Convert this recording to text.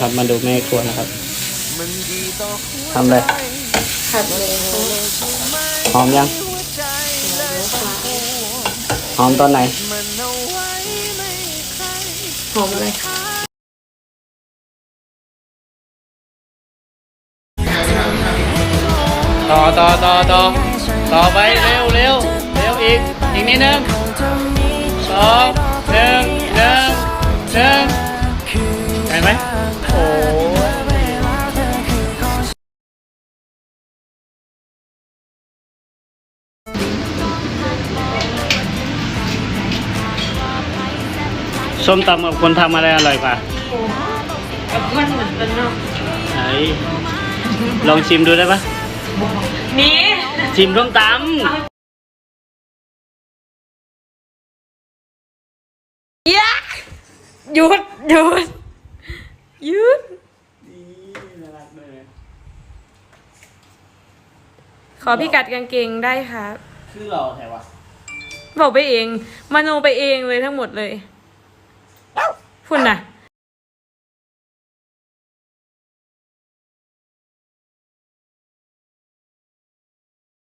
นะครับ มาดูแม่ครัวนะครับทำอะไรผัดหมูหอมยังหอมตอนไหนหอมอะไรต่อต่อต่อต่อต่อไปเร็วเร็วเร็วอีกอีกนิดนึงสองหนึ่งหนึ่งหนึ่งเห็นไหม โอ้ส้มตำกับคนทำอะไรอร่อยกว่ามันเหมือนกันเนาะไหนลองชิมดูได้ปะนี่ชิมส้มตยะหยุดหยุด ยุดขอพี่กัดกางเกงได้ครับำคือเราแต่ว่าบอกไปเองมโนไปเองเลยทั้งหมดเลยพุ่นน่ะ